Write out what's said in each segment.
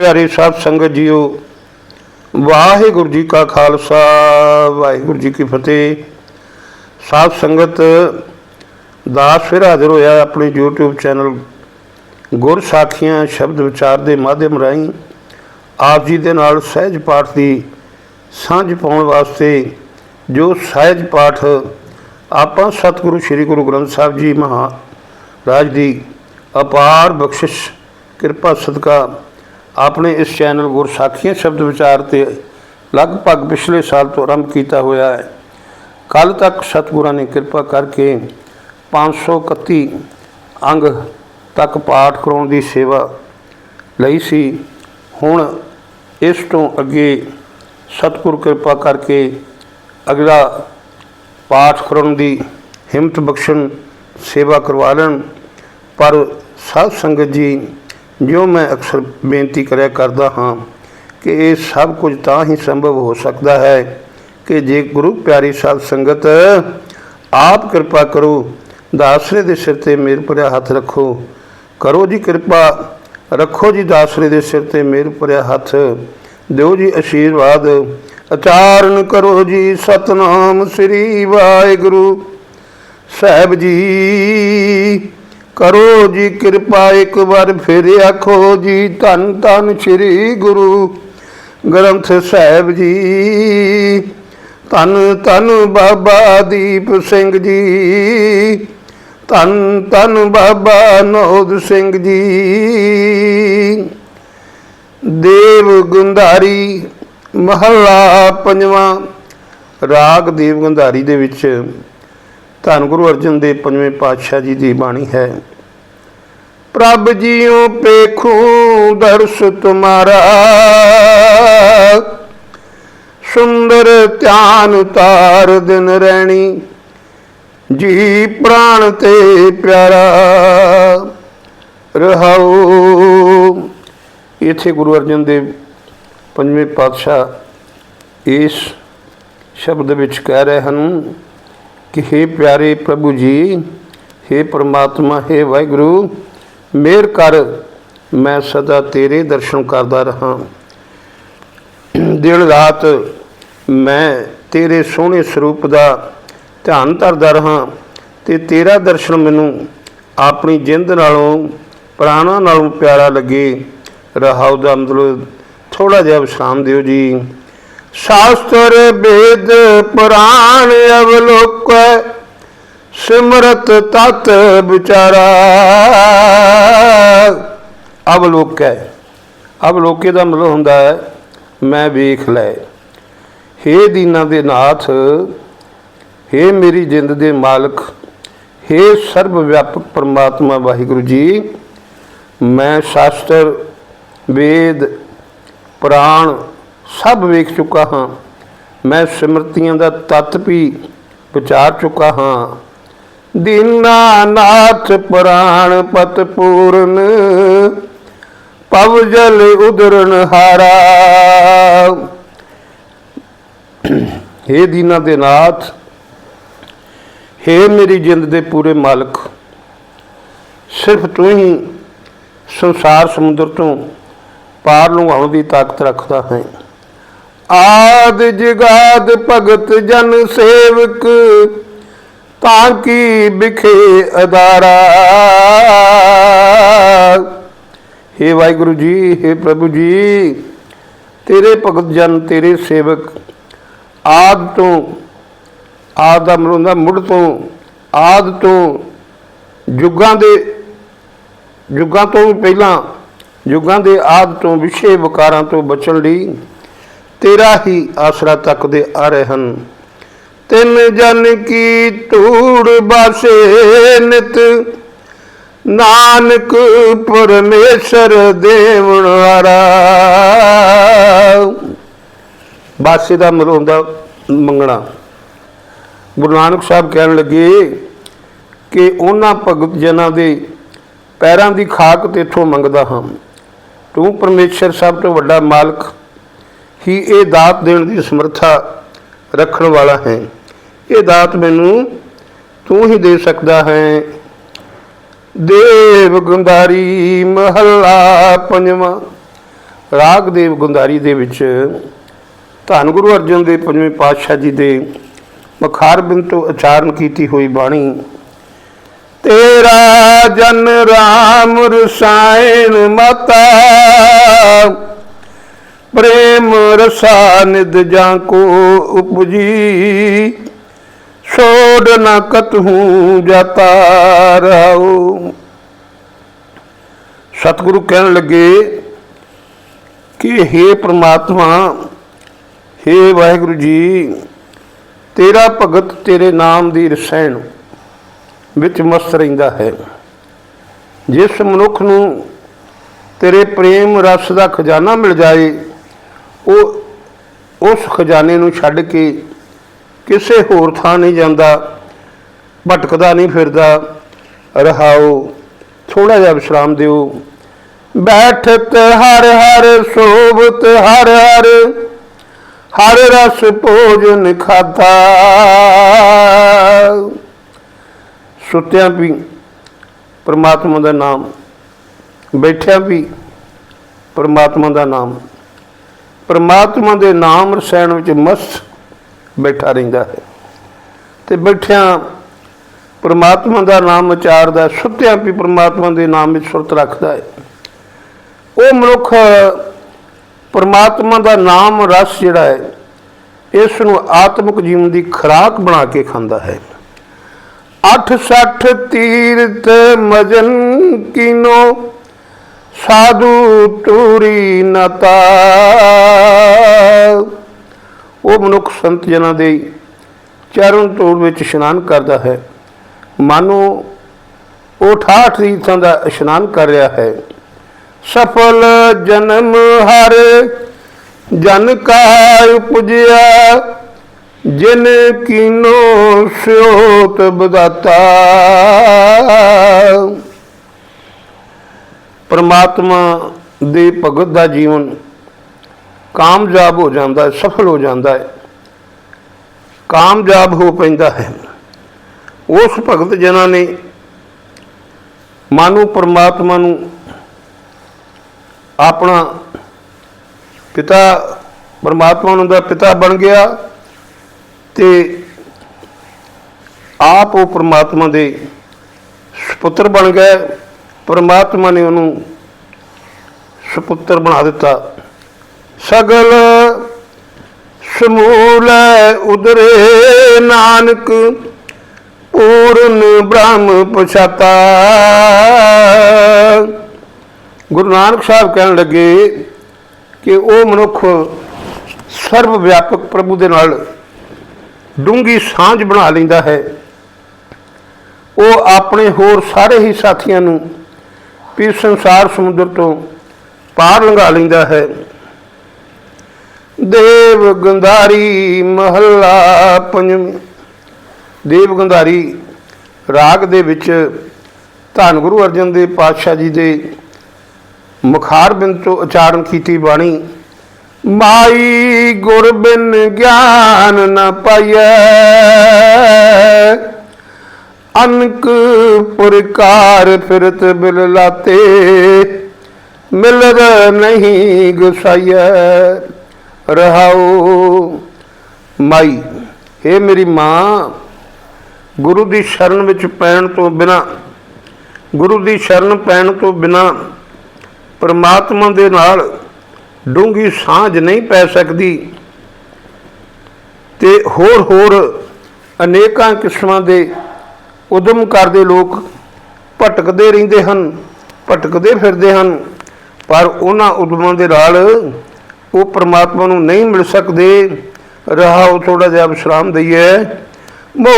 ਪਿਆਰੇ ਸਾਧ ਸੰਗਤ ਜੀਓ, ਵਾਹਿਗੁਰੂ ਜੀ ਕਾ ਖਾਲਸਾ, ਵਾਹਿਗੁਰੂ ਜੀ ਕੀ ਫਤਿਹ। ਸਾਧ ਸੰਗਤ ਦਾਸ ਫਿਰ ਹਾਜ਼ਰ ਹੋਇਆ ਆਪਣੇ YouTube ਚੈਨਲ ਗੁਰ ਸਾਖੀਆਂ ਸ਼ਬਦ ਵਿਚਾਰ ਦੇ ਮਾਧਿਅਮ ਰਾਹੀਂ। ਆਪ ਜੀ ਦੇ ਨਾਲ ਸਹਿਜ ਪਾਠ ਦੀ ਸਾਂਝ ਪਾਉਣ ਵਾਸਤੇ ਜੋ ਸਹਿਜ ਪਾਠ ਆਪਾਂ ਸਤਿਗੁਰੂ ਸ੍ਰੀ ਗੁਰੂ ਗ੍ਰੰਥ ਸਾਹਿਬ ਜੀ ਮਹਾਰਾਜ ਦੀ ਅਪਾਰ ਬਖਸ਼ਿਸ਼, ਕਿਰਪਾ ਸਦਕਾ ਆਪਣੇ ਇਸ ਚੈਨਲ ਗੁਰਸਾਖੀਆਂ ਸ਼ਬਦ ਵਿਚਾਰ ਤੇ ਲਗਭਗ ਪਿਛਲੇ ਸਾਲ ਤੋਂ ਆਰੰਭ ਕੀਤਾ ਹੋਇਆ ਹੈ। ਕੱਲ ਤੱਕ ਸਤਿਗੁਰਾਂ ਨੇ ਕਿਰਪਾ ਕਰਕੇ 531 ਅੰਗ ਤੱਕ ਪਾਠ ਕਰਾਉਣ ਦੀ ਸੇਵਾ ਲਈ ਸੀ। ਹੁਣ ਇਸ ਤੋਂ ਅੱਗੇ ਸਤਿਗੁਰ ਕਿਰਪਾ ਕਰਕੇ ਅਗਲਾ ਪਾਠ ਕਰਾਉਣ ਦੀ ਹਿੰਮਤ ਬਖਸ਼ਣ, ਸੇਵਾ ਕਰਵਾ ਲੈਣ। ਪਰ ਸਾਧ ਸੰਗਤ ਜੀ ਜੋ ਮੈਂ ਅਕਸਰ ਬੇਨਤੀ ਕਰਿਆ ਕਰਦਾ ਹਾਂ ਕਿ ਇਹ ਸਭ ਕੁਝ ਤਾਂ ਹੀ ਸੰਭਵ ਹੋ ਸਕਦਾ ਹੈ ਕਿ ਜੇ ਗੁਰੂ ਪਿਆਰੀ ਸਾਧ ਸੰਗਤ ਆਪ ਕਿਰਪਾ ਕਰੋ, ਦਾਸਰੇ ਦੇ ਸਿਰ ਤੇ ਮੇਰ ਭਰਿਆ ਹੱਥ ਰੱਖੋ, ਕਰੋ ਜੀ ਕਿਰਪਾ, ਰੱਖੋ ਜੀ ਦਾਸਰੇ ਦੇ ਸਿਰ ਤੇ ਮੇਰ ਭਰਿਆ ਹੱਥ, ਦਿਓ ਜੀ ਆਸ਼ੀਰਵਾਦ ਉਚਾਰਨ ਕਰੋ ਜੀ ਸਤਨਾਮ ਸ੍ਰੀ ਵਾਹਿਗੁਰੂ। ਸਾਹਿਬ ਜੀ ਕਰੋ ਜੀ ਕਿਰਪਾ ਇੱਕ ਵਾਰ ਫਿਰ ਆਖੋ ਜੀ ਧੰਨ ਧੰਨ ਸ੍ਰੀ ਗੁਰੂ ਗ੍ਰੰਥ ਸਾਹਿਬ ਜੀ। ਧੰਨ ਧੰਨ ਬਾਬਾ ਦੀਪ ਸਿੰਘ ਜੀ। ਧੰਨ ਧੰਨ ਬਾਬਾ ਨੋਦ ਸਿੰਘ ਜੀ। ਦੇਵ ਗੁੰਧਾਰੀ ਮਹੱਲਾ ਪੰਜਵਾਂ। ਰਾਗ ਦੇਵ ਗੁੰਧਾਰੀ ਦੇ ਵਿੱਚ ਧੰਨ ਗੁਰੂ ਅਰਜਨ ਦੇਵ ਪੰਜਵੇਂ ਪਾਤਸ਼ਾਹ ਜੀ ਦੀ ਬਾਣੀ ਹੈ। ਪ੍ਰਭ ਜੀਓ ਪੇਖੂ ਦਰਸ ਤੁਮਾਰਾ ਸੁੰਦਰ ਧਿਆਨ ਤਾਰ ਦਿਨ ਰਹਿਣੀ ਜੀ ਪ੍ਰਾਣ ਤੇ ਪਿਆਰਾ ਰਹਾਉ ਇਥੇ ਗੁਰੂ ਅਰਜਨ ਦੇਵ ਪੰਜਵੇਂ ਪਾਤਸ਼ਾਹ ਇਸ ਸ਼ਬਦ ਵਿੱਚ ਕਹਿ ਰਹੇ ਹਨ ਕਿ हे ਪਿਆਰੇ ਪ੍ਰਭੂ ਜੀ हे ਪ੍ਰਮਾਤਮਾ हे ਵਾਹਿਗੁਰੂ ਮੇਰ ਕਰ, ਮੈਂ ਸਦਾ ਤੇਰੇ ਦਰਸ਼ਨ ਕਰਦਾ ਰਹਾ। ਦਿਨ ਰਾਤ ਮੈਂ ਤੇਰੇ ਸੋਹਣੇ ਸਰੂਪ ਦਾ ਧਿਆਨ ਧਰਦਾ ਰਹਾ ਤੇ ਤੇਰਾ ਦਰਸ਼ਨ ਮੈਨੂੰ ਆਪਣੀ ਜਿੰਦ ਨਾਲੋਂ, ਪ੍ਰਾਣਾ ਨਾਲੋਂ ਪਿਆਰਾ ਲੱਗੇ। ਰਹਾਉ ਦਾ ਮਤਲਬ ਥੋੜਾ ਜਿਹਾ ਵਿਸ਼ਰਾਮ ਦਿਓ ਜੀ। ਸ਼ਾਸਤਰ ਵੇਦ ਪੁਰਾਣ ਅਵਲੋਕ ਸਿਮਰਤ ਤਤ ਵਿਚਾਰਾ। ਅਵਲੋਕ ਹੈ ਅਵਲੋਕੇ ਦਾ ਮਤਲਬ ਹੁੰਦਾ ਹੈ, ਮੈਂ ਵੇਖ ਲੈ। ਹੇ ਦੀਨਾ ਦੇ ਨਾਥ, ਹੇ ਮੇਰੀ ਜਿੰਦ ਦੇ ਮਾਲਕ, ਹੇ ਸਰਬ ਵਿਆਪਕ ਪਰਮਾਤਮਾ ਵਾਹਿਗੁਰੂ ਜੀ, ਮੈਂ ਸ਼ਾਸਤਰ, ਵੇਦ, ਪ੍ਰਾਣ ਸਭ ਵੇਖ ਚੁੱਕਾ ਹਾਂ। ਮੈਂ ਸਿਮਰਤੀਆਂ ਦਾ ਤਤ ਵੀ ਵਿਚਾਰ ਚੁੱਕਾ ਹਾਂ। ਦੀਨਾਨਾਥ ਪੁਰਾਣ ਪਤ ਪੂਰਨ, ਪਵ ਜਲ ਉਦਰਨ ਹਾਰਾ। ਹੇ ਦੀਨਾ ਦੇ ਨਾਥ, ਹੇ ਮੇਰੀ ਜਿੰਦ ਦੇ ਪੂਰੇ ਮਾਲਕ, ਸਿਰਫ ਤੂੰ ਹੀ ਸੰਸਾਰ ਸਮੁੰਦਰ ਤੋਂ ਪਾਰ ਲੰਘਾਉਣ ਦੀ ਤਾਕਤ ਰੱਖਦਾ ਹੈ। ਆਦ ਜਗਾਦ ਭਗਤ ਜਨ ਸੇਵਕ ਤਾਂ ਕੀ ਵਿਖੇ ਅਦਾਰਾ हे ਵਾਹਿਗੁਰੂ ਜੀ हे ਪ੍ਰਭੂ ਜੀ, ਤੇਰੇ ਭਗਤ ਜਨ, ਤੇਰੇ ਸੇਵਕ, ਆਦ ਤੋਂ, ਆਦ ਦਾ ਮਤਲਬ ਹੁੰਦਾ ਮੁੱਢ ਤੋਂ, ਆਦ ਤੋਂ ਯੁੱਗਾਂ ਦੇ, ਯੁੱਗਾਂ ਤੋਂ ਵੀ ਪਹਿਲਾਂ, ਯੁੱਗਾਂ ਦੇ ਆਦ ਤੋਂ ਵਿਸ਼ੇ ਵਿਕਾਰਾਂ ਤੋਂ ਬਚਣ ਲਈ ਤੇਰਾ ਹੀ ਆਸਰਾ ਤੱਕਦੇ ਆ ਰਹੇ ਹਨ। ਤਿੰਨ ਜਨ ਕੀ ਧੂੜ ਬਾਸੇ ਨਿਤ। ਨਾਨਕ ਪਰਮੇਸ਼ਰ ਦੇਵਨ ਹਾਰਾ ਬਾਸੇ ਦਾ ਮਤਲਬ ਮੰਗਣਾ। ਗੁਰੂ ਨਾਨਕ ਸਾਹਿਬ ਕਹਿਣ ਲੱਗੇ ਕਿ ਉਹਨਾਂ ਭਗਤ ਜਨਾਂ ਦੇ ਪੈਰਾਂ ਦੀ ਖਾਕ ਤੇਥੋਂ ਮੰਗਦਾ ਹਾਂ। ਤੂੰ ਪਰਮੇਸ਼ਰ ਸਭ ਤੋਂ ਵੱਡਾ ਮਾਲਕ, ਹੀ ਇਹ ਦਾਤ ਦੇਣ ਦੀ ਸਮਰੱਥਾ ਰੱਖਣ ਵਾਲਾ ਹੈ। ਇਹ ਦਾਤ ਮੈਨੂੰ ਤੂੰ ਹੀ ਦੇ ਸਕਦਾ ਹੈ। ਦੇਵ ਗੁੰਦਾਰੀ ਮਹੱਲਾ ਪੰਜਵਾਂ। ਰਾਗ ਦੇਵ ਗੁੰਦਾਰੀ ਦੇ ਵਿੱਚ ਧੰਨ ਗੁਰੂ ਅਰਜਨ ਦੇਵ ਪੰਜਵੇਂ ਪਾਤਸ਼ਾਹ ਜੀ ਦੇ ਮਖਾਰਬਿੰਦ ਤੋਂ ਉਚਾਰਨ ਕੀਤੀ ਹੋਈ ਬਾਣੀ, ਤੇਰਾ ਜਨ ਰਾਮ ਰਸਾਇਣ ਮਤਾ, ਪ੍ਰੇਮ ਰਸਾ ਨਿਦ ਜਾਂ ਕੋ ਉਪਜੀ। ਛੋੜ ਨਾ ਕਤਹੂ ਜਾਤਾ ਰਹਾਉ। ਸਤਿਗੁਰੂ ਕਹਿਣ ਲੱਗੇ ਕਿ हे ਪ੍ਰਮਾਤਮਾ हे ਵਾਹਿਗੁਰੂ ਜੀ, ਤੇਰਾ ਭਗਤ ਤੇਰੇ ਨਾਮ ਦੀ ਰਸੈਣ ਵਿੱਚ ਮਸਤ ਰਹਿੰਦਾ ਹੈ। ਜਿਸ ਮਨੁੱਖ ਨੂੰ ਤੇਰੇ ਪ੍ਰੇਮ ਰਸ ਦਾ ਖਜ਼ਾਨਾ ਮਿਲ ਜਾਏ, ਉਹ ਉਸ ਖਜ਼ਾਨੇ ਨੂੰ ਛੱਡ ਕੇ ਕਿਸੇ ਹੋਰ ਥਾਂ ਨਹੀਂ ਜਾਂਦਾ, ਭਟਕਦਾ ਨਹੀਂ ਫਿਰਦਾ, ਰਹਾਓ ਥੋੜਾ ਜਿਹਾ ਵਿਸ਼ਰਾਮ ਦਿਓ। ਬੈਠਤ ਹਰ ਹਰ ਸੋਭਤ, ਹਰ ਹਰ ਹਰ ਰਸ ਭੋਜਨ ਖਾਤਾ ਸੁੱਤਿਆਂ ਵੀ ਪਰਮਾਤਮਾ ਦਾ ਨਾਮ, ਬੈਠਿਆਂ ਵੀ ਪਰਮਾਤਮਾ ਦਾ ਨਾਮ। ਪਰਮਾਤਮਾ ਦੇ ਨਾਮ ਰਸਾਇਣ ਵਿੱਚ ਮਸਤ ਬੈਠਾ ਰਹਿੰਦਾ ਹੈ। ਤੇ ਬੈਠਿਆਂ ਪਰਮਾਤਮਾ ਦਾ ਨਾਮ ਉਚਾਰਦਾ ਸੁੱਤਿਆਂ ਵੀ ਪਰਮਾਤਮਾ ਦੇ ਨਾਮ ਵਿੱਚ ਸੁਰਤ ਰੱਖਦਾ ਹੈ। ਉਹ ਮਨੁੱਖ ਪਰਮਾਤਮਾ ਦਾ ਨਾਮ ਰਸ ਜਿਹੜਾ ਹੈ, ਇਸ ਨੂੰ ਆਤਮਿਕ ਜੀਵਨ ਦੀ ਖੁਰਾਕ ਬਣਾ ਕੇ ਖਾਂਦਾ ਹੈ। 86 ਤੀਰਥ ਮਜਨ ਕੀਨੋ, ਸਾਧੂ ਤੂਰੀ ਨਤਾ ਉਹ ਮਨੁੱਖ ਸੰਤ ਜਨਾਂ ਦੇ ਚਰਨ ਤੋੜ ਵਿੱਚ ਇਸ਼ਨਾਨ ਕਰਦਾ ਹੈ। ਮਾਨੋ ਉਹ 68 ਤੀਰਥਾਂ ਦਾ ਇਸ਼ਨਾਨ ਕਰ ਰਿਹਾ ਹੈ। ਸਫਲ ਜਨਮ ਹਰ ਜਨ ਕਾ ਉਪਜਿਆ, ਜਿਨ ਕੀਨੋ ਸਿਓਤ ਬਦਾਤਾ। ਪਰਮਾਤਮਾ ਦੇ ਭਗਤ ਦਾ ਜੀਵਨ ਕਾਮਯਾਬ ਹੋ ਜਾਂਦਾ ਹੈ, ਸਫਲ ਹੋ ਜਾਂਦਾ ਹੈ। ਕਾਮਯਾਬ ਹੋ ਪੈਂਦਾ ਹੈ। ਉਸ ਭਗਤ ਜਨਾਂ ਨੇ ਮਾਨੋ ਪਰਮਾਤਮਾ ਨੂੰ ਆਪਣਾ ਪਿਤਾ, ਪਰਮਾਤਮਾ ਨੂੰ ਦਾ ਪਿਤਾ ਬਣ ਗਿਆ ਤੇ ਆਪ ਉਹ ਪਰਮਾਤਮਾ ਦੇ ਸੁਪੁੱਤਰ ਬਣ ਗਏ। ਪਰਮਾਤਮਾ ਨੇ ਉਹਨੂੰ ਸੁਪੁੱਤਰ ਬਣਾ ਦਿੱਤਾ। ਸਗਲ ਸਮੂਲ ਉਦਰੇ ਨਾਨਕ, ਪੂਰਨ ਬ੍ਰਹਮ ਪਛਾਤਾ। ਗੁਰੂ ਨਾਨਕ ਸਾਹਿਬ ਕਹਿਣ ਲੱਗੇ ਕਿ ਉਹ ਮਨੁੱਖ ਸਰਵ ਵਿਆਪਕ ਪ੍ਰਭੂ ਦੇ ਨਾਲ ਡੂੰਗੀ ਸਾਂਝ ਬਣਾ ਲੈਂਦਾ ਹੈ। ਉਹ ਆਪਣੇ ਹੋਰ ਸਾਰੇ ਹੀ ਸਾਥੀਆਂ ਨੂੰ ਵੀ ਸੰਸਾਰ ਸਮੁੰਦਰ ਤੋਂ ਪਾਰ ਲੰਘਾ ਲੈਂਦਾ ਹੈ। ਦੇਵ ਗੰਧਾਰੀ ਮਹੱਲਾ ਪੰਜਵੀਂ। ਦੇਵ ਗੰਧਾਰੀ ਰਾਗ ਦੇ ਵਿੱਚ ਧੰਨ ਗੁਰੂ ਅਰਜਨ ਦੇਵ ਪਾਤਸ਼ਾਹ ਜੀ ਦੇ ਮੁਖਾਰ ਬਿੰਦ ਤੋਂ ਉਚਾਰਨ ਕੀਤੀ ਬਾਣੀ, ਮਾਈ ਗੁਰ ਬਿਨ ਗਿਆਨ ਨ ਪਾਈਐ। ਅਨਕ ਪੁਰਕਾਰ ਫਿਰਤ ਬਿਲ ਲਾਤੇ, ਮਿਲਰ ਨਹੀਂ ਗੁਸਾਈਐ। ਰਹਾਉ। ਮਾਈ ਇਹ ਮੇਰੀ ਮਾਂ, ਗੁਰੂ ਦੀ ਸ਼ਰਨ ਵਿੱਚ ਪੈਣ ਤੋਂ ਬਿਨਾ, ਗੁਰੂ ਦੀ ਸ਼ਰਨ ਪੈਣ ਤੋਂ ਬਿਨਾ ਪਰਮਾਤਮਾ ਦੇ ਨਾਲ ਡੂੰਗੀ ਸਾਂਝ ਨਹੀਂ ਪੈ ਸਕਦੀ ਤੇ ਹੋਰ ਹੋਰ ਅਨੇਕਾਂ ਕਿਸਮਾਂ ਦੇ ਉਦਮ ਕਰਦੇ ਲੋਕ ਭਟਕਦੇ ਰਹਿੰਦੇ ਹਨ, ਭਟਕਦੇ ਫਿਰਦੇ ਹਨ, ਪਰ ਉਹਨਾਂ ਉਦਮਾਂ ਦੇ ਨਾਲ ਉਹ ਪਰਮਾਤਮਾ ਨੂੰ ਨਹੀਂ ਮਿਲ ਸਕਦੇ। ਰਹਾਓ ਥੋੜਾ ਜਿਹਾ ਵਿਸ਼ਰਾਮ ਦਈਏ। ਮੋ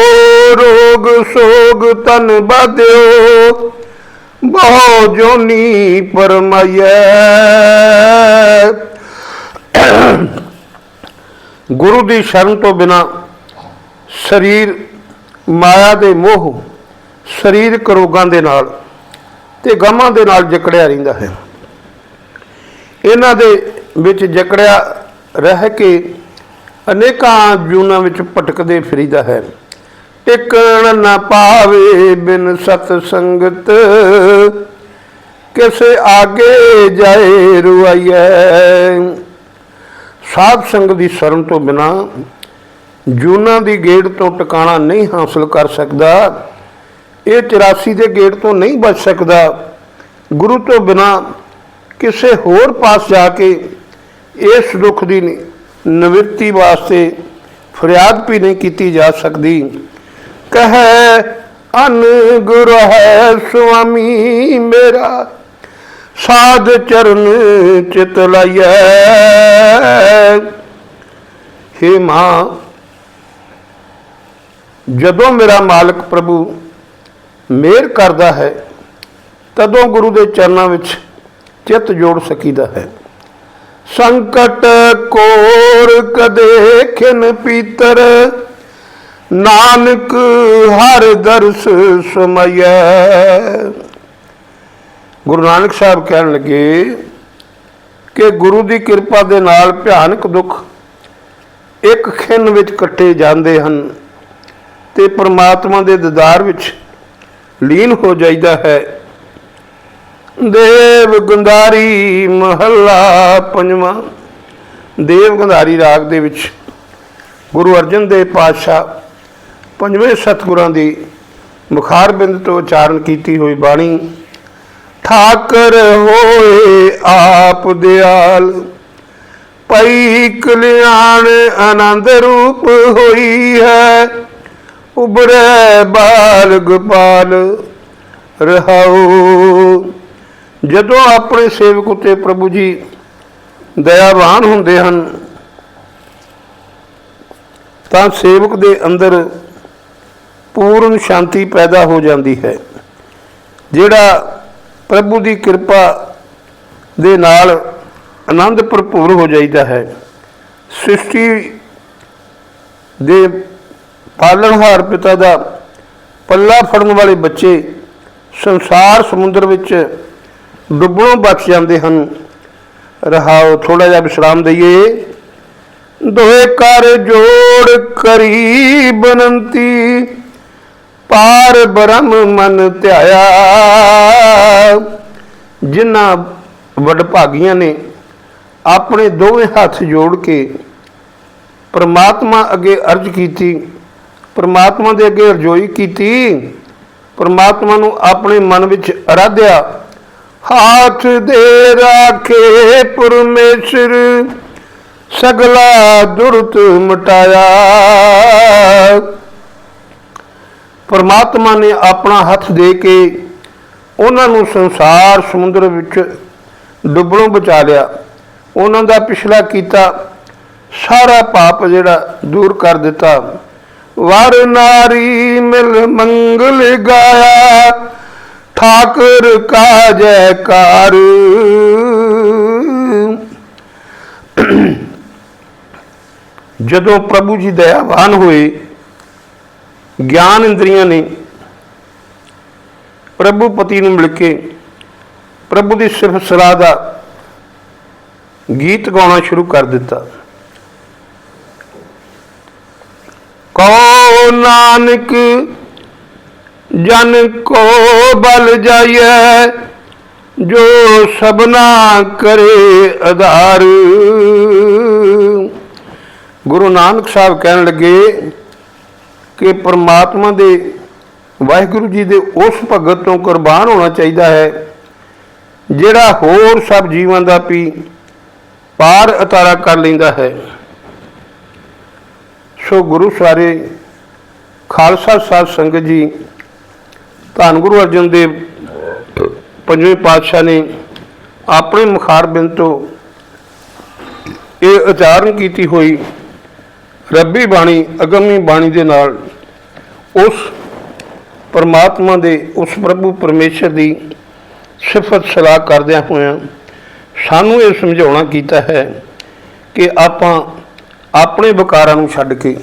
ਰੋਗ, ਸੋਗ ਤਨ ਬਾਧਿਓ, ਬਹੁ ਜੋਨੀ ਪਰਮਾਈਐ। ਗੁਰੂ ਦੀ ਸ਼ਰਨ ਤੋਂ ਬਿਨਾ ਸਰੀਰ ਮਾਇਆ ਦੇ ਮੋਹ ਸਰੀਰਕ ਰੋਗਾਂ ਦੇ ਨਾਲ ਤੇ ਗਮਾਂ ਦੇ ਨਾਲ ਜਕੜਿਆ ਰਹਿੰਦਾ ਹੈ। ਇਹਨਾਂ ਦੇ ਵਿੱਚ ਜਕੜਿਆ ਰਹਿ ਕੇ ਅਨੇਕਾਂ ਜੂਨਾਂ ਵਿੱਚ ਭਟਕਦੇ ਫਿਰੀਦਾ ਹੈ। ਟਿਕਣ ਨਾ ਪਾਵੇ ਬਿਨ ਸਤ ਸੰਗਤ ਕਿਸੇ ਆਗੇ ਜਾਏ ਰੁਆਈਐ। ਸਾਧ ਸੰਗ ਦੀ ਸ਼ਰਨ ਤੋਂ ਬਿਨਾ ਜੂਨਾਂ ਦੀ ਗੇੜ ਤੋਂ ਟਿਕਾਣਾ ਨਹੀਂ ਹਾਸਲ ਕਰ ਸਕਦਾ, ਇਹ 84 ਦੇ ਗੇੜ ਤੋਂ ਨਹੀਂ ਬਚ ਸਕਦਾ। ਗੁਰੂ ਤੋਂ ਬਿਨਾ ਕਿਸੇ ਹੋਰ ਪਾਸ ਜਾ ਕੇ ਇਸ ਦੁੱਖ ਦੀ ਨਿ- ਨਿਵਰਤੀ ਵਾਸਤੇ ਫਰਿਆਦ ਵੀ ਨਹੀਂ ਕੀਤੀ ਜਾ ਸਕਦੀ। ਕਹੈ, ਅਨ ਗੁਰ ਹੈ ਸੁਆਮੀ ਮੇਰਾ, ਸਾਧ ਚਰਨ ਚਿਤ ਲਾਈਐ। ਹੇ ਮਾਂ ਜਦੋਂ ਮੇਰਾ ਮਾਲਕ ਪ੍ਰਭੂ ਮਿਹਰ ਕਰਦਾ ਹੈ, ਤਦੋਂ ਗੁਰੂ ਦੇ ਚਰਨਾਂ ਵਿੱਚ ਚਿੱਤ ਜੋੜ ਸਕੀਦਾ ਹੈ। ਸੰਕਟ ਕੋਰ ਕਦੇ ਖਿਨ ਪੀਤਰ, ਨਾਨਕ ਹਰ ਦਰਸ ਸਮਈਐ। ਗੁਰੂ ਨਾਨਕ ਸਾਹਿਬ ਕਹਿਣ ਲੱਗੇ ਕਿ ਗੁਰੂ ਦੀ ਕਿਰਪਾ ਦੇ ਨਾਲ ਭਿਆਨਕ ਦੁੱਖ ਇੱਕ ਖਿੰਨ ਵਿੱਚ ਕੱਟੇ ਜਾਂਦੇ ਹਨ ਤੇ ਪਰਮਾਤਮਾ ਦੇ ਦੀਦਾਰ ਵਿੱਚ ਲੀਨ ਹੋ ਜਾਈਦਾ ਹੈ। ਦੇਵ ਗੁੰਦਾਰੀ ਮਹੱਲਾ ਪੰਜਵਾਂ। ਦੇਵ ਗੰਧਾਰੀ ਰਾਗ ਦੇ ਵਿੱਚ ਗੁਰੂ ਅਰਜਨ ਦੇਵ ਪਾਤਸ਼ਾਹ ਪੰਜਵੇਂ ਸਤਿਗੁਰਾਂ ਦੀ ਮੁਖਾਰਬਿੰਦ ਤੋਂ ਉਚਾਰਨ ਕੀਤੀ ਹੋਈ ਬਾਣੀ, ਠਾਕਰ ਹੋਏ ਆਪ ਦਿਆਲ ਪਈ ਕਲਿਆਣ ਆਨੰਦ ਰੂਪ ਹੋਈ ਹੈ ਉਬਰੇ ਬਾਲ ਗੋਪਾਲ ਰਹਾਉ ਜਦੋਂ ਆਪਣੇ ਸੇਵਕ ਉਤੇ ਪ੍ਰਭੂ ਜੀ ਦਇਆਵਾਨ ਹੁੰਦੇ ਹਨ, ਤਾਂ ਸੇਵਕ ਦੇ ਅੰਦਰ ਪੂਰਨ ਸ਼ਾਂਤੀ ਪੈਦਾ ਹੋ ਜਾਂਦੀ ਹੈ, ਜਿਹੜਾ ਪ੍ਰਭੂ ਦੀ ਕਿਰਪਾ ਦੇ ਨਾਲ ਆਨੰਦ ਭਰਪੂਰ ਹੋ ਜਾਈਦਾ ਹੈ। ਸ੍ਰਿਸ਼ਟੀ ਦੇ ਪਾਲਣਹਾਰ ਪਿਤਾ ਦਾ ਪੱਲਾ ਫੜਨ ਵਾਲੇ ਬੱਚੇ ਸੰਸਾਰ ਸਮੁੰਦਰ ਵਿੱਚ ਡੁੱਬਣੋਂ ਬਚ ਜਾਂਦੇ ਹਨ। ਰਹਾਓ ਥੋੜਾ ਜਿਹਾ ਵਿਸ਼ਰਾਮ ਦਈਏ। ਦੋਹੇ ਕਰ ਜੋੜ ਕਰੀ ਬਨੰਤੀ, ਪਾਰ ਬ੍ਰਹਮ ਮਨ ਧਿਆਇਆ। ਜਿਨ੍ਹਾਂ ਵਡਭਾਗੀਆਂ ਨੇ ਆਪਣੇ ਦੋਵੇਂ ਹੱਥ ਜੋੜ ਕੇ ਪਰਮਾਤਮਾ ਅੱਗੇ ਅਰਜ਼ ਕੀਤੀ, ਪਰਮਾਤਮਾ ਦੇ ਅੱਗੇ ਅਰਜ਼ੋਈ ਕੀਤੀ, ਪਰਮਾਤਮਾ ਨੂੰ ਆਪਣੇ ਮਨ ਵਿੱਚ ਅਰਾਧਿਆ। ਹਾਥ ਦੇ ਰਾਖੇ ਪਰਮੇਸ਼ਰ ਸਗਲਾ ਦੁਰਤ ਮਟਾਇਆ ਪਰਮਾਤਮਾ ਨੇ ਆਪਣਾ ਹੱਥ ਦੇ ਕੇ ਉਹਨਾਂ ਨੂੰ ਸੰਸਾਰ ਸਮੁੰਦਰ ਵਿੱਚ ਡੁੱਬਣੋਂ ਬਚਾ ਲਿਆ ਉਹਨਾਂ ਦਾ ਪਿਛਲਾ ਕੀਤਾ ਸਾਰਾ ਪਾਪ ਜਿਹੜਾ ਦੂਰ ਕਰ ਦਿੱਤਾ ਵਰ ਨਾਰੀ ਮਿਲ ਮੰਗਲ ਗਾਇਆ ਠਾਕਰ ਕਾ ਜੈਕਾਰ ਜਦੋਂ ਪ੍ਰਭੂ ਜੀ ਦਇਆਵਾਨ ਹੋਏ, ਗਿਆਨ ਇੰਦਰੀਆਂ ਨੇ ਪ੍ਰਭੂ ਪਤੀ ਨੂੰ ਮਿਲ ਕੇ ਪ੍ਰਭੂ ਦੀ ਸਿਰਫ ਸਲਾਹ ਦਾ ਗੀਤ ਗਾਉਣਾ ਸ਼ੁਰੂ ਕਰ ਦਿੱਤਾ। ਕੋ ਨਾਨਕ ਜਨ ਕੋ ਬਲ ਜਾਈਐ, ਜੋ ਸਭਨਾ ਕਰੇ ਆਧਾਰ। ਗੁਰੂ ਨਾਨਕ ਸਾਹਿਬ ਕਹਿਣ ਲੱਗੇ ਕਿ ਪ੍ਰਮਾਤਮਾ ਦੇ, ਵਾਹਿਗੁਰੂ ਜੀ ਦੇ ਉਸ ਭਗਤ ਤੋਂ ਕੁਰਬਾਨ ਹੋਣਾ ਚਾਹੀਦਾ ਹੈ, ਜਿਹੜਾ ਹੋਰ ਸਭ ਜੀਵਾਂ ਦਾ ਵੀ ਪਾਰ ਉਤਾਰਾ ਕਰ ਲੈਂਦਾ ਹੈ। ਸੋ ਗੁਰੂ ਸਾਰੇ, ਖਾਲਸਾ ਸਾਧ ਸੰਗਤ ਜੀ ਧੰਨ ਗੁਰੂ ਅਰਜਨ ਦੇਵ ਪੰਜਵੇਂ ਪਾਤਸ਼ਾਹ ਨੇ ਆਪਣੇ ਮੁਖਾਰਬਿੰਦ ਤੋਂ ਇਹ ਉਚਾਰਨ ਕੀਤੀ ਹੋਈ ਰੱਬੀ ਬਾਣੀ, ਅਗੰਮੀ ਬਾਣੀ ਦੇ ਨਾਲ ਉਸ ਪਰਮਾਤਮਾ ਦੇ, ਉਸ ਪ੍ਰਭੂ ਪਰਮੇਸ਼ਰ ਦੀ ਸਿਫਤ ਸਲਾਹ ਕਰਦਿਆਂ ਹੋਇਆਂ ਸਾਨੂੰ ਇਹ ਸਮਝਾਉਣਾ ਕੀਤਾ ਹੈ ਕਿ ਆਪਾਂ ਆਪਣੇ ਵਿਕਾਰਾਂ ਨੂੰ ਛੱਡ ਕੇ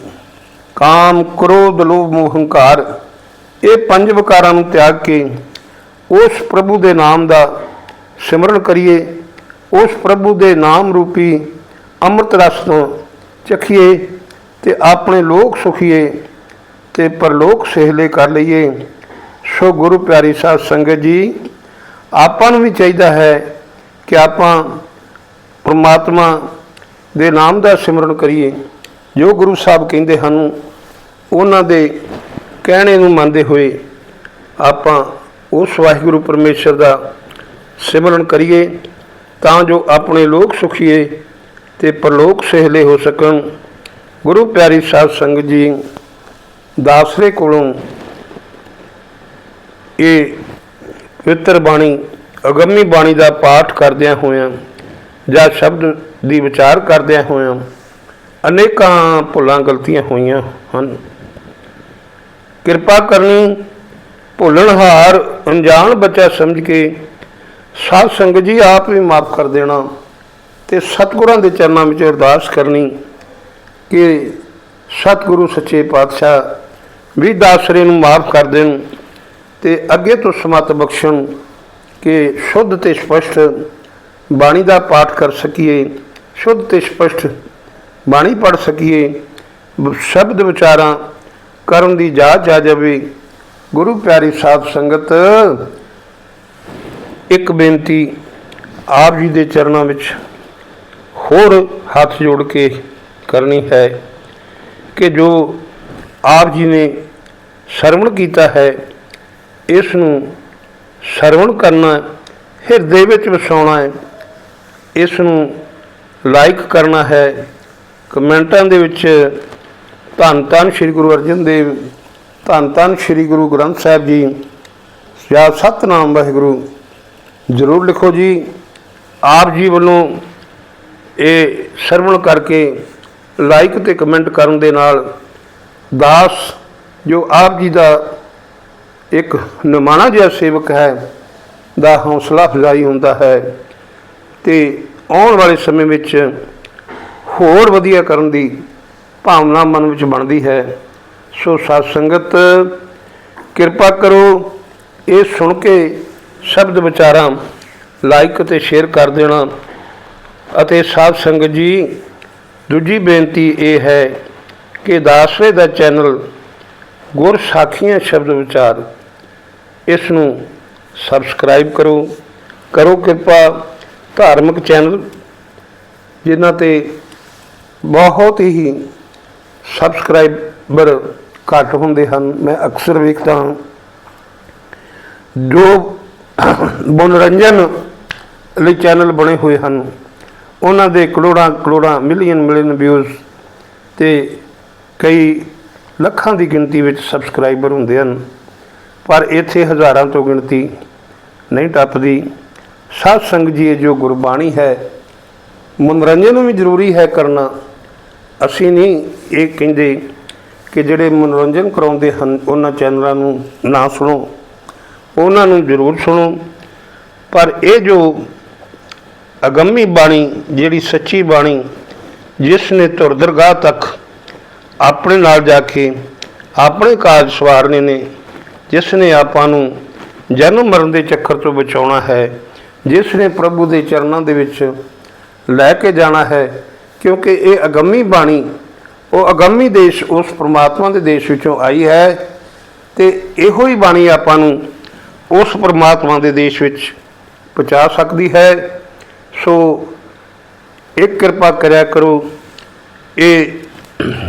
ਕਾਮ, ਕ੍ਰੋਧ, ਲੋਭ, ਮੋਹ, ਹੰਕਾਰ ਇਹ ਪੰਜ ਵਿਕਾਰਾਂ ਨੂੰ ਤਿਆਗ ਕੇ ਉਸ ਪ੍ਰਭੂ ਦੇ ਨਾਮ ਦਾ ਸਿਮਰਨ ਕਰੀਏ, ਉਸ ਪ੍ਰਭੂ ਦੇ ਨਾਮ ਰੂਪੀ ਅੰਮ੍ਰਿਤ ਰਸ ਤੋਂ ਚਖੀਏ ਤੇ ਆਪਣੇ ਲੋਕ ਸੁਖੀਏ ਤੇ ਪਰਲੋਕ ਸਹਿਲੇ ਕਰ ਲਈਏ। ਸੋ ਗੁਰੂ ਪਿਆਰੀ ਸਾਧ ਸੰਗਤ ਜੀ, ਆਪਾਂ ਨੂੰ ਵੀ ਚਾਹੀਦਾ ਹੈ ਕਿ ਆਪਾਂ ਪ੍ਰਮਾਤਮਾ ਦੇ ਨਾਮ ਦਾ ਸਿਮਰਨ ਕਰੀਏ। ਜੋ ਗੁਰੂ ਸਾਹਿਬ ਕਹਿੰਦੇ ਹਨ, ਉਹਨਾਂ ਦੇ ਕਹਿਣੇ ਨੂੰ ਮੰਨਦੇ ਹੋਏ ਆਪਾਂ ਉਸ ਵਾਹਿਗੁਰੂ ਪਰਮੇਸ਼ਰ ਦਾ ਸਿਮਰਨ ਕਰੀਏ ਤਾਂ ਜੋ ਆਪਣੇ ਲੋਕ ਸੁਖੀਏ ਤੇ ਪ੍ਰਲੋਕ ਸਹਿਲੇ ਹੋ ਸਕਣ। ਗੁਰੂ ਪਿਆਰੀ ਸਾਧ ਸੰਗਤ ਜੀ, ਦਾਸਰੇ ਕੋਲੋਂ ਇਹ ਪਵਿੱਤਰ ਬਾਣੀ, ਅਗੰਮੀ ਬਾਣੀ ਦਾ ਪਾਠ ਕਰਦਿਆਂ ਹੋਇਆਂ ਜਾਂ ਸ਼ਬਦ ਦੀ ਵਿਚਾਰ ਕਰਦਿਆਂ ਹੋਇਆਂ ਅਨੇਕਾਂ ਭੁੱਲਾਂ ਗਲਤੀਆਂ ਹੋਈਆਂ ਹਨ। ਕਿਰਪਾ ਕਰਨੀ ਭੁੱਲਣਹਾਰ ਅਣਜਾਣ ਬੱਚਾ ਸਮਝ ਕੇ ਸਾਧ ਸੰਗਤ ਜੀ ਆਪ ਵੀ ਮਾਫ ਕਰ ਦੇਣਾ ਤੇ ਸਤਿਗੁਰਾਂ ਦੇ ਚਰਨਾਂ ਵਿੱਚ ਅਰਦਾਸ ਕਰਨੀ ਕਿ ਸਤਿਗੁਰੂ ਸੱਚੇ ਪਾਤਸ਼ਾਹ ਵੀ ਦਾਸਰੇ ਨੂੰ ਮਾਫ ਕਰ ਦੇਣ ਤੇ ਅੱਗੇ ਤੋਂ ਸਮਤ ਬਖਸ਼ਣ ਕਿ ਸ਼ੁੱਧ ਤੇ ਸਪਸ਼ਟ ਬਾਣੀ ਦਾ ਪਾਠ ਕਰ ਸਕੀਏ, ਸ਼ੁੱਧ ਤੇ ਸਪਸ਼ਟ ਬਾਣੀ ਪੜ ਸਕੀਏ, ਸ਼ਬਦ ਵਿਚਾਰਾਂ ਕਰਨ ਦੀ ਜਾਚ ਆ ਜਾਵੇ। ਗੁਰੂ ਪਿਆਰੀ ਸਾਧ ਸੰਗਤ, ਇੱਕ ਬੇਨਤੀ ਆਪ ਜੀ ਦੇ ਚਰਨਾਂ ਵਿੱਚ ਹੋਰ ਹੱਥ ਜੋੜ ਕੇ ਕਰਨੀ ਹੈ ਕਿ ਜੋ ਆਪ ਜੀ ਨੇ ਸਰਵਣ ਕੀਤਾ ਹੈ, ਇਸ ਨੂੰ ਸਰਵਣ ਕਰਨਾ, ਹਿਰਦੇ ਵਿੱਚ ਵਸਾਉਣਾ ਹੈ, ਇਸ ਨੂੰ ਲਾਈਕ ਕਰਨਾ ਹੈ। ਕਮੈਂਟਾਂ ਦੇ ਵਿੱਚ ਧੰਨ ਧੰਨ ਸ੍ਰੀ ਗੁਰੂ ਅਰਜਨ ਦੇਵ, ਧੰਨ ਧੰਨ ਸ੍ਰੀ ਗੁਰੂ ਗ੍ਰੰਥ ਸਾਹਿਬ ਜੀ ਜਾਂ ਸਤਨਾਮ ਵਾਹਿਗੁਰੂ। ਜ਼ਰੂਰ ਲਿਖੋ ਜੀ, ਆਪ ਜੀ ਵੱਲੋਂ ਇਹ ਸਰਵਣ ਕਰਕੇ ਲਾਈਕ ਤੇ ਕਮੈਂਟ ਕਰਨ ਦੇ ਨਾਲ ਦਾਸ, ਜੋ ਆਪ ਜੀ ਦਾ ਇੱਕ ਨਿਮਾਣਾ ਜਿਹਾ ਸੇਵਕ ਹੈ, ਦਾ ਹੌਸਲਾ ਅਫਜ਼ਾਈ ਹੁੰਦਾ ਹੈ ਤੇ ਆਉਣ ਵਾਲੇ ਸਮੇਂ ਵਿੱਚ ਹੋਰ ਵਧੀਆ ਕਰਨ ਦੀ ਭਾਵਨਾ ਮਨ ਵਿੱਚ ਬਣਦੀ ਹੈ। ਸੋ ਸਾਧ ਸੰਗਤ, ਕਿਰਪਾ ਕਰੋ ਇਹ ਸੁਣ ਕੇ ਸ਼ਬਦ ਵਿਚਾਰਾਂ ਲਾਈਕ ਅਤੇ ਸ਼ੇਅਰ ਕਰ ਦੇਣਾ। ਅਤੇ ਸਾਧ ਸੰਗਤ ਜੀ, ਦੂਜੀ ਬੇਨਤੀ ਇਹ ਹੈ ਕਿ ਦਾਸਵੇ ਦਾ ਚੈਨਲ ਗੁਰ ਸਾਖੀਆਂ ਸ਼ਬਦ ਵਿਚਾਰ, ਇਸ ਨੂੰ ਸਬਸਕ੍ਰਾਈਬ ਕਰੋ। ਕਰੋ ਕਿਰਪਾ ਧਾਰਮਿਕ ਚੈਨਲ, ਜਿਨ੍ਹਾਂ ਤੇ ਬਹੁਤ ਹੀ ਸਬਸਕ੍ਰਾਈਬਰ ਘੱਟ ਹੁੰਦੇ ਹਨ, ਮੈਂ ਅਕਸਰ ਵੇਖਦਾ ਹਾਂ। ਜੋ ਮਨੋਰੰਜਨ ਲਈ ਚੈਨਲ ਬਣੇ ਹੋਏ ਹਨ, ਉਹਨਾਂ ਦੇ ਕਰੋੜਾਂ ਕਰੋੜਾਂ, ਮਿਲੀਅਨ ਮਿਲੀਅਨ ਵਿਊਜ਼ ਤੇ ਕਈ ਲੱਖਾਂ ਦੀ ਗਿਣਤੀ ਵਿੱਚ ਸਬਸਕ੍ਰਾਈਬਰ ਹੁੰਦੇ ਹਨ। ਪਰ ਇੱਥੇ ਹਜ਼ਾਰਾਂ ਤੋਂ ਗਿਣਤੀ ਨਹੀਂ ਟੱਪਦੀ। ਸਾਧ ਸੰਗਤ ਜੀ ਜੋ ਗੁਰਬਾਣੀ ਹੈ, ਮਨੋਰੰਜਨ ਨੂੰ ਵੀ ਜ਼ਰੂਰੀ ਹੈ ਕਰਨਾ। ਅਸੀਂ ਨਹੀਂ ਇਹ ਕਹਿੰਦੇ ਕਿ ਜਿਹੜੇ ਮਨੋਰੰਜਨ ਕਰਾਉਂਦੇ ਹਨ, ਉਹਨਾਂ ਚੈਨਲਾਂ ਨੂੰ ਨਾ ਸੁਣੋ। ਉਹਨਾਂ ਨੂੰ ਜ਼ਰੂਰ ਸੁਣੋ। ਪਰ ਇਹ ਜੋ ਅਗੰਮੀ ਬਾਣੀ, ਜਿਹੜੀ ਸੱਚੀ ਬਾਣੀ, ਜਿਸ ਨੇ ਧੁਰ ਦਰਗਾਹ ਤੱਕ ਆਪਣੇ ਨਾਲ ਜਾ ਕੇ ਆਪਣੇ ਕਾਜ ਸਵਾਰਨੇ ਨੇ, ਜਿਸ ਨੇ ਆਪਾਂ ਨੂੰ ਜਨਮ ਮਰਨ ਦੇ ਚੱਕਰ ਤੋਂ ਬਚਾਉਣਾ ਹੈ, ਜਿਸ ਨੇ ਪ੍ਰਭੂ ਦੇ ਚਰਨਾਂ ਦੇ ਵਿੱਚ ਲੈ ਕੇ ਜਾਣਾ ਹੈ ਕਿਉਂਕਿ ਇਹ ਅਗੰਮੀ ਬਾਣੀ, ਉਹ ਅਗੰਮੀ ਦੇਸ਼ ਉਸ ਪ੍ਰਮਾਤਮਾ ਦੇ ਦੇਸ਼ ਵਿੱਚੋਂ ਆਈ ਹੈ ਤੇ ਇਹੋ ਹੀ ਬਾਣੀ ਆਪਾਂ ਨੂੰ ਉਸ ਪ੍ਰਮਾਤਮਾ ਦੇ ਦੇਸ਼ ਵਿੱਚ ਪਹੁੰਚਾ ਸਕਦੀ ਹੈ। ਸੋ ਇੱਕ ਕਿਰਪਾ ਕਰਿਆ ਕਰੋ, ਇਹ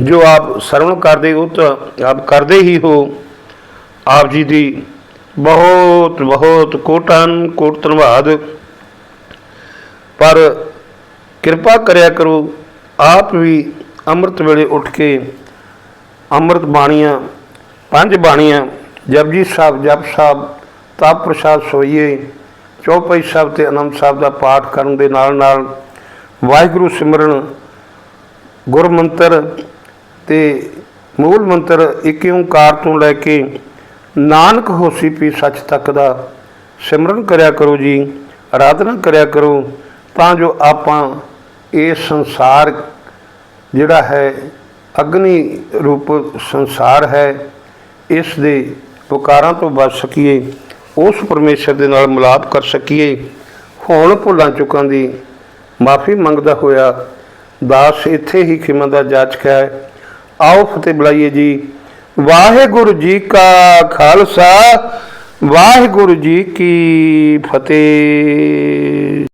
ਜੋ ਆਪ ਸਰਵਣ ਕਰਦੇ ਹੋ ਤਾਂ ਆਪ ਕਰਦੇ ਹੀ ਹੋ। ਆਪ ਜੀ ਦੀ ਬਹੁਤ ਬਹੁਤ ਕੋਟਨ ਕੋਟ ਧੰਨਵਾਦ। ਪਰ ਕਿਰਪਾ ਕਰਿਆ ਕਰੋ ਆਪ ਵੀ ਅੰਮ੍ਰਿਤ ਵੇਲੇ ਉੱਠ ਕੇ ਅੰਮ੍ਰਿਤ ਬਾਣੀਆਂ, ਪੰਜ ਬਾਣੀਆਂ ਜਪਜੀ ਸਾਹਿਬ, ਜਪ ਸਾਹਿਬ, ਤਪ ਪ੍ਰਸਾਦ ਸੋਈਏ, ਚੌਪਈ ਸਾਹਿਬ ਤੇ ਅਨੰਦ ਸਾਹਿਬ ਦਾ ਪਾਠ ਕਰਨ ਦੇ ਨਾਲ ਨਾਲ ਵਾਹਿਗੁਰੂ ਸਿਮਰਨ ਗੁਰਮੰਤਰ ਤੇ ਮੂਲ ਮੰਤਰ ਇੱਕ ਓੰਕਾਰ ਤੋਂ ਲੈ ਕੇ ਨਾਨਕ ਹੋਸੀ ਪੀ ਸੱਚ ਤੱਕ ਦਾ ਸਿਮਰਨ ਕਰਿਆ ਕਰੋ ਜੀ, ਆਰਾਧਨਾ ਕਰਿਆ ਕਰੋ, ਤਾਂ ਜੋ ਆਪਾਂ ਇਹ ਸੰਸਾਰ ਜਿਹੜਾ ਹੈ, ਅਗਨੀ ਰੂਪ ਸੰਸਾਰ ਹੈ, ਇਸ ਦੇ ਪੁਕਾਰਾਂ ਤੋਂ ਬਚ ਸਕੀਏ, ਉਸ ਪਰਮੇਸ਼ਰ ਦੇ ਨਾਲ ਮਿਲਾਪ ਕਰ ਸਕੀਏ। ਹੁਣ ਭੁੱਲਾਂ ਚੁੱਕਾਂ ਦੀ ਮਾਫੀ ਮੰਗਦਾ ਹੋਇਆ ਦਾਸ ਇੱਥੇ ਹੀ ਖਿਮਾ ਦਾ ਜਾਚਕ ਹੈ। ਆਓ ਫਤਿਹ ਬੁਲਾਈਏ ਜੀ। ਵਾਹਿਗੁਰੂ ਜੀ ਕਾ ਖਾਲਸਾ, ਵਾਹਿਗੁਰੂ ਜੀ ਕੀ ਫਤਿਹ।